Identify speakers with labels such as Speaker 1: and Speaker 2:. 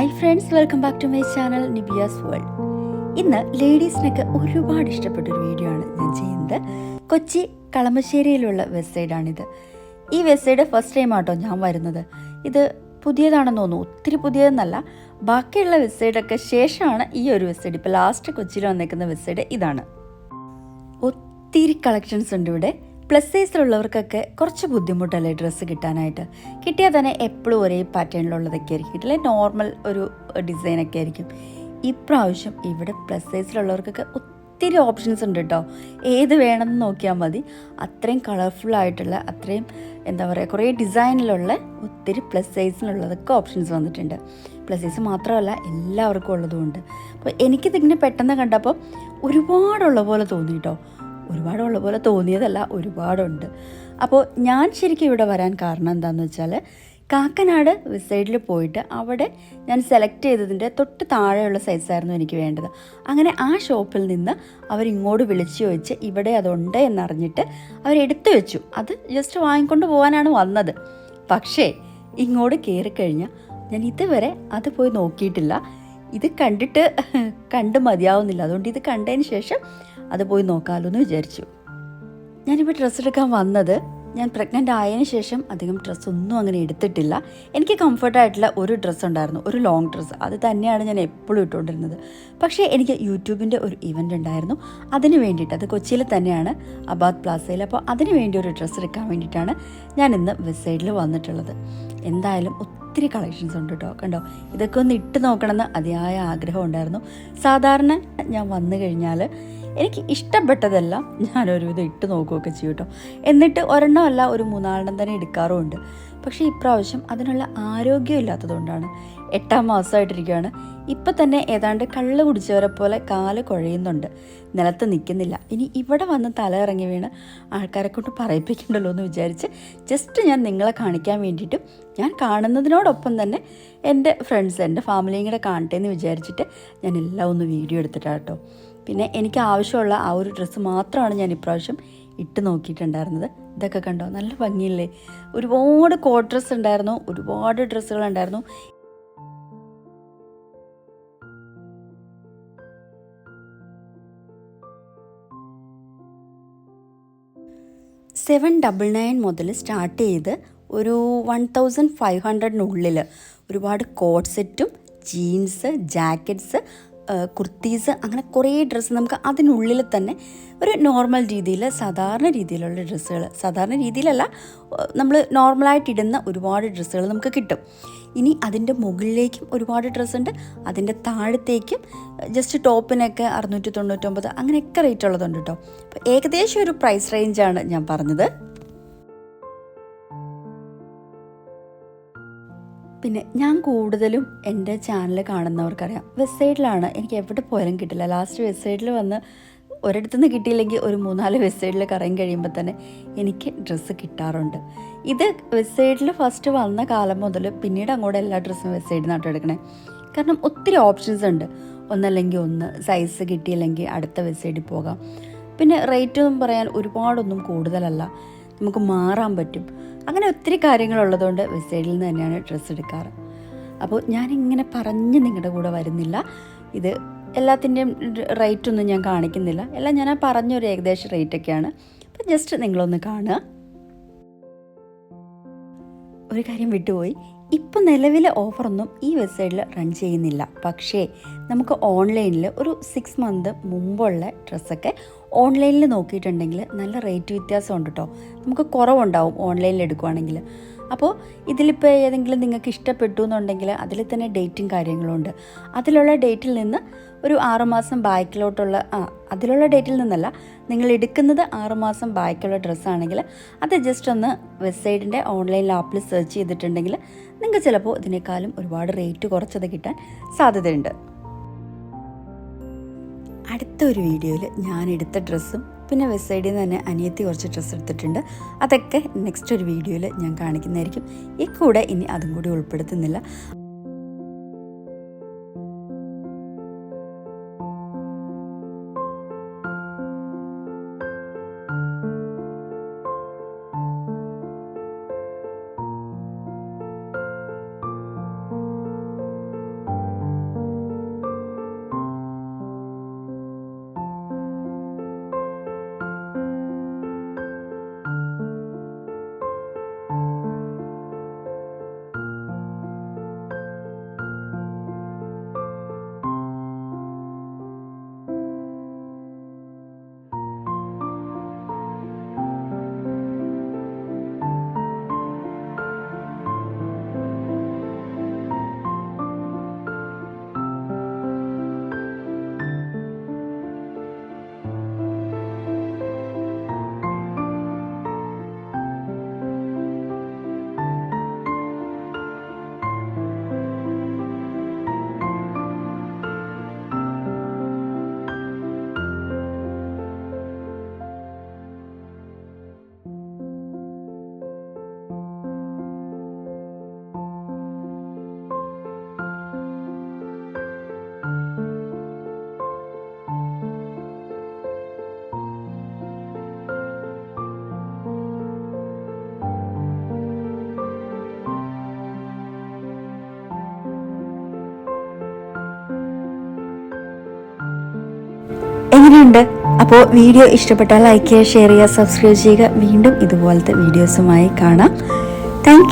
Speaker 1: Hi friends welcome back to my channel Nibiyas world ഇന്ന് ലേഡീസിനൊക്കെ ഒരുപാട് ഇഷ്ടപ്പെട്ട ഒരു വീഡിയോ ആണ് ഞാൻ ചെയ്യുന്നത്. കൊച്ചി കളമശ്ശേരിയിലുള്ള വെബ്സൈഡാണിത് ഈ വെബ്സൈഡ് ഫസ്റ്റ് ടൈം ആട്ടോ ഞാൻ വരുന്നത്. ഇത് പുതിയതാണെന്ന് തോന്നുന്നു. ഒത്തിരി പുതിയതെന്നല്ല. ബാക്കിയുള്ള വെബ്സൈഡൊക്കെ ശേഷമാണ് ഈ ഒരു വെബ്സൈഡ് ഇപ്പോൾ ലാസ്റ്റ് കൊച്ചിയിൽ വന്നേക്കുന്ന വെബ്സൈഡ് ഇതാണ്. ഒത്തിരി കളക്ഷൻസ് ഉണ്ട് ഇവിടെ. പ്ലസ് സൈസിലുള്ളവർക്കൊക്കെ കുറച്ച് ബുദ്ധിമുട്ടല്ലേ ഡ്രസ്സ് കിട്ടാനായിട്ട്? കിട്ടിയാൽ തന്നെ എപ്പോഴും ഒരേ പാറ്റേണിലുള്ളതൊക്കെ ആയിരിക്കും. കിട്ടില്ല നോർമൽ ഒരു ഡിസൈനൊക്കെ ആയിരിക്കും. ഇപ്രാവശ്യം ഇവിടെ പ്ലസ് സൈസിലുള്ളവർക്കൊക്കെ ഒത്തിരി ഓപ്ഷൻസ് ഉണ്ട് കേട്ടോ ഏത് വേണമെന്ന് നോക്കിയാൽ മതി. അത്രയും കളർഫുൾ ആയിട്ടുള്ള അത്രയും എന്താ പറയുക കുറേ ഡിസൈനിലുള്ള ഒത്തിരി പ്ലസ് സൈസിലുള്ളതൊക്കെ ഓപ്ഷൻസ് വന്നിട്ടുണ്ട്. പ്ലസ് സൈസ് മാത്രമല്ല എല്ലാവർക്കും ഉള്ളതുകൊണ്ട് അപ്പോൾ എനിക്കിതിങ്ങനെ പെട്ടെന്ന് കണ്ടപ്പോൾ ഒരുപാടുള്ള പോലെ തോന്നി കേട്ടോ ഒരുപാടുള്ള പോലെ തോന്നിയതല്ല ഒരുപാടുണ്ട്. അപ്പോൾ ഞാൻ ശരിക്കും ഇവിടെ വരാൻ കാരണം എന്താണെന്ന് വെച്ചാൽ കാക്കനാട് സൈഡിൽ പോയിട്ട് അവിടെ ഞാൻ സെലക്ട് ചെയ്തതിന്റെ തൊട്ട് താഴെയുള്ള സൈസായിരുന്നു എനിക്ക് വേണ്ടത്. അങ്ങനെ ആ ഷോപ്പിൽ നിന്ന് അവരിങ്ങോട്ട് വിളിച്ചു ചോദിച്ച് ഇവിടെ അതുണ്ട് എന്നറിഞ്ഞിട്ട് അവരെടുത്തു വെച്ചു. അത് ജസ്റ്റ് വാങ്ങിക്കൊണ്ട് പോകാനാണ് വന്നത്. പക്ഷേ ഇങ്ങോട്ട് കയറിക്കഴിഞ്ഞാൽ ഞാൻ ഇതുവരെ അത് പോയി നോക്കിയിട്ടില്ല. ഇത് കണ്ടിട്ട് കണ്ട് മതിയാവുന്നില്ല. അതുകൊണ്ട് ഇത് കണ്ടതിന് ശേഷം അത് പോയി നോക്കാമല്ലോ എന്ന് വിചാരിച്ചു. ഞാനിപ്പോൾ ഡ്രസ്സ് എടുക്കാൻ വന്നത് ഞാൻ പ്രഗ്നന്റ് ആയതിനു ശേഷം അധികം ഡ്രസ്സ് ഒന്നും അങ്ങനെ എടുത്തിട്ടില്ല. എനിക്ക് കംഫർട്ടായിട്ടുള്ള ഒരു ഡ്രസ്സ് ഉണ്ടായിരുന്നു ഒരു ലോങ് ഡ്രസ്സ് അത് തന്നെയാണ് ഞാൻ എപ്പോഴും ഇട്ടുകൊണ്ടിരുന്നത്. പക്ഷേ എനിക്ക് യൂട്യൂബിന്റെ ഒരു ഇവന്റ് ഉണ്ടായിരുന്നു അതിന് വേണ്ടിയിട്ട്. അത് കൊച്ചിയിൽ തന്നെയാണ് അബാദ് പ്ലാസയിൽ അപ്പോൾ അതിന് വേണ്ടി ഒരു ഡ്രസ്സ് എടുക്കാൻ വേണ്ടിയിട്ടാണ് ഞാൻ ഇന്ന് വെബ്സൈറ്റിൽ വന്നിട്ടുള്ളത്. എന്തായാലും ഒത്തിരി കളക്ഷൻസ് ഉണ്ട് കേട്ടോ കണ്ടോ? ഇതൊക്കെ ഒന്ന് ഇട്ട് നോക്കണമെന്ന് അതിയായ ആഗ്രഹം ഉണ്ടായിരുന്നു. സാധാരണ ഞാൻ വന്നു കഴിഞ്ഞാൽ എനിക്ക് ഇഷ്ടപ്പെട്ടതെല്ലാം ഞാൻ ഒരുവിധം ഇട്ട് നോക്കുകയൊക്കെ ചെയ്യും കേട്ടോ. എന്നിട്ട് ഒരെണ്ണമല്ല ഒരു മൂന്നാലെണ്ണം തന്നെ എടുക്കാറുമുണ്ട്. പക്ഷേ ഇപ്രാവശ്യം അതിനുള്ള ആരോഗ്യം ഇല്ലാത്തതുകൊണ്ടാണ്. എട്ടാം മാസമായിട്ടിരിക്കുകയാണ് ഇപ്പം തന്നെ ഏതാണ്ട് കള്ള് കുടിച്ചവരെ പോലെ കാൽ കുഴയുന്നുണ്ട്. നിലത്ത് നിൽക്കുന്നില്ല. ഇനി ഇവിടെ വന്ന് തല ഇറങ്ങി വീണ് ആൾക്കാരെ കൊണ്ട് പറയിപ്പിക്കണ്ടല്ലോ എന്ന് വിചാരിച്ച് ജസ്റ്റ് ഞാൻ നിങ്ങളെ കാണിക്കാൻ വേണ്ടിയിട്ടും ഞാൻ കാണുന്നതിനോടൊപ്പം തന്നെ എന്റെ ഫ്രണ്ട്സ് എന്റെ ഫാമിലിയും കൂടെ കാണട്ടെ എന്ന് വിചാരിച്ചിട്ട് ഞാൻ എല്ലാം ഒന്ന് വീഡിയോ എടുത്തിട്ടാണ് കേട്ടോ. പിന്നെ എനിക്ക് ആവശ്യമുള്ള ആ ഒരു ഡ്രസ്സ് മാത്രമാണ് ഞാൻ ഇപ്രാവശ്യം ഇട്ട് നോക്കിയിട്ടുണ്ടായിരുന്നത്. ഇതൊക്കെ കണ്ടോ? നല്ല ഭംഗിയില്ലേ? ഒരുപാട് കോട്ട് ഡ്രസ്സ് ഉണ്ടായിരുന്നു. ഒരുപാട് ഡ്രസ്സുകൾ ഉണ്ടായിരുന്നു. സെവൻ ഡബിൾ നയൻ മുതൽ സ്റ്റാർട്ട് ചെയ്ത് ഒരു വൺ തൗസൻഡ് ഫൈവ് ഹൺഡ്രഡിനുള്ളിൽ ഒരുപാട് കോട്ട് സെറ്റും ജീൻസ് ജാക്കറ്റ്സ് കുർത്തീസ് അങ്ങനെ കുറേ ഡ്രസ്സ് നമുക്ക് അതിനുള്ളിൽ തന്നെ ഒരു നോർമൽ രീതിയിൽ സാധാരണ രീതിയിലുള്ള ഡ്രസ്സുകൾ സാധാരണ രീതിയിലല്ല നമ്മൾ നോർമലായിട്ട് ഇടുന്ന ഒരുപാട് ഡ്രസ്സുകൾ നമുക്ക് കിട്ടും. ഇനി അതിന്റെ മുകളിലേക്കും ഒരുപാട് ഡ്രസ്സുണ്ട് അതിന്റെ താഴത്തേക്കും ജസ്റ്റ് ടോപ്പിനൊക്കെ അറുന്നൂറ്റി തൊണ്ണൂറ്റൊമ്പത് അങ്ങനെയൊക്കെ റേറ്റ് ഉള്ളതുണ്ട് കേട്ടോ അപ്പോൾ ഏകദേശം ഒരു പ്രൈസ് റേഞ്ചാണ് ഞാൻ പറഞ്ഞത്. പിന്നെ ഞാൻ കൂടുതലും എന്റെ ചാനൽ കാണുന്നവർക്കറിയാം. വെബ്സൈറ്റിലാണ് എനിക്ക് എവിടെ പോയാലും കിട്ടില്ല. ലാസ്റ്റ് വെബ്സൈറ്റിൽ വന്ന് ഒരിടത്തു നിന്ന് കിട്ടിയില്ലെങ്കിൽ ഒരു മൂന്നാൽ വെബ്സൈറ്റിൽ കറങ്ങി കഴിയുമ്പോൾ തന്നെ എനിക്ക് ഡ്രസ്സ് കിട്ടാറുണ്ട്. ഇത് വെബ്സൈറ്റിൽ ഫസ്റ്റ് വന്ന കാലം മുതൽ പിന്നീട് അങ്ങോട്ട് എല്ലാ ഡ്രസ്സും വെബ്സൈറ്റിൽ നിന്നാട്ട് എടുക്കണേ. കാരണം ഒത്തിരി ഓപ്ഷൻസ് ഉണ്ട്. ഒന്നല്ലെങ്കിൽ ഒന്ന് സൈസ് കിട്ടിയില്ലെങ്കിൽ അടുത്ത വെബ്സൈറ്റിൽ പോകാം. പിന്നെ റേറ്റ് ഒന്നും പറയാൻ ഒരുപാടൊന്നും കൂടുതലല്ല. നമുക്ക് മാറാൻ പറ്റും. അങ്ങനെ ഒത്തിരി കാര്യങ്ങളുള്ളതുകൊണ്ട് വെബ്സൈറ്റിൽ നിന്ന് തന്നെയാണ് ഡ്രസ്സ് എടുക്കാറ്. അപ്പോൾ ഞാനിങ്ങനെ പറഞ്ഞ് നിങ്ങളുടെ കൂടെ വരുന്നില്ല. ഇത് എല്ലാത്തിന്റെയും റേറ്റൊന്നും ഞാൻ കാണിക്കുന്നില്ല. എല്ലാം ഞാൻ ആ പറഞ്ഞൊരു ഏകദേശം റേറ്റൊക്കെയാണ് അപ്പം ജസ്റ്റ് നിങ്ങളൊന്ന് കാണുക. ഒരു കാര്യം വിട്ടുപോയി. ഇപ്പം നിലവിലെ ഓഫറൊന്നും ഈ വെബ്സൈറ്റിൽ റൺ ചെയ്യുന്നില്ല. പക്ഷേ നമുക്ക് ഓൺലൈനിൽ ഒരു സിക്സ് മന്ത് മുമ്പുള്ള ഡ്രസ്സൊക്കെ ഓൺലൈനിൽ നോക്കിയിട്ടുണ്ടെങ്കിൽ നല്ല റേറ്റ് വ്യത്യാസം ഉണ്ട് കേട്ടോ. നമുക്ക് കുറവുണ്ടാവും ഓൺലൈനിൽ എടുക്കുവാണെങ്കിൽ. അപ്പോൾ ഇതിലിപ്പോൾ ഏതെങ്കിലും നിങ്ങൾക്ക് ഇഷ്ടപ്പെട്ടു എന്നുണ്ടെങ്കിൽ അതിൽ തന്നെ ഡേറ്റും കാര്യങ്ങളും ഉണ്ട്. അതിലുള്ള ഡേറ്റിൽ നിന്ന് ഒരു ആറുമാസം ബാക്കിലോട്ടുള്ള ആ അതിലുള്ള ഡേറ്റിൽ നിന്നല്ല. നിങ്ങൾ എടുക്കുന്നത് ആറുമാസം ബാക്കിയുള്ള ഡ്രസ്സാണെങ്കിൽ അത് ജസ്റ്റ് ഒന്ന് വെബ്സൈറ്റിന്റെ ഓൺലൈൻ ആപ്പിൽ സെർച്ച് ചെയ്തിട്ടുണ്ടെങ്കിൽ നിങ്ങൾക്ക് ചിലപ്പോൾ ഇതിനേക്കാളും ഒരുപാട് റേറ്റ് കുറച്ചത് കിട്ടാൻ സാധ്യതയുണ്ട്. അടുത്ത ഒരു വീഡിയോയിൽ ഞാൻ എടുത്ത ഡ്രസ്സും പിന്നെ വെബ്സൈറ്റിൽ നിന്ന് തന്നെ അനിയത്തി കുറച്ച് ഡ്രസ്സ് എടുത്തിട്ടുണ്ട്. അതൊക്കെ നെക്സ്റ്റ് ഒരു വീഡിയോയിൽ ഞാൻ കാണിക്കുന്നതായിരിക്കും. ഈ കൂടെ ഇനി അതും കൂടി ഉൾപ്പെടുത്തുന്നില്ല. എങ്ങനെയുണ്ട്? അപ്പോൾ വീഡിയോ ഇഷ്ടപ്പെട്ടാൽ ലൈക്ക് ചെയ്യുക ഷെയർ ചെയ്യുക സബ്സ്ക്രൈബ് ചെയ്യുക. വീണ്ടും ഇതുപോലത്തെ വീഡിയോസുമായി കാണാം. താങ്ക്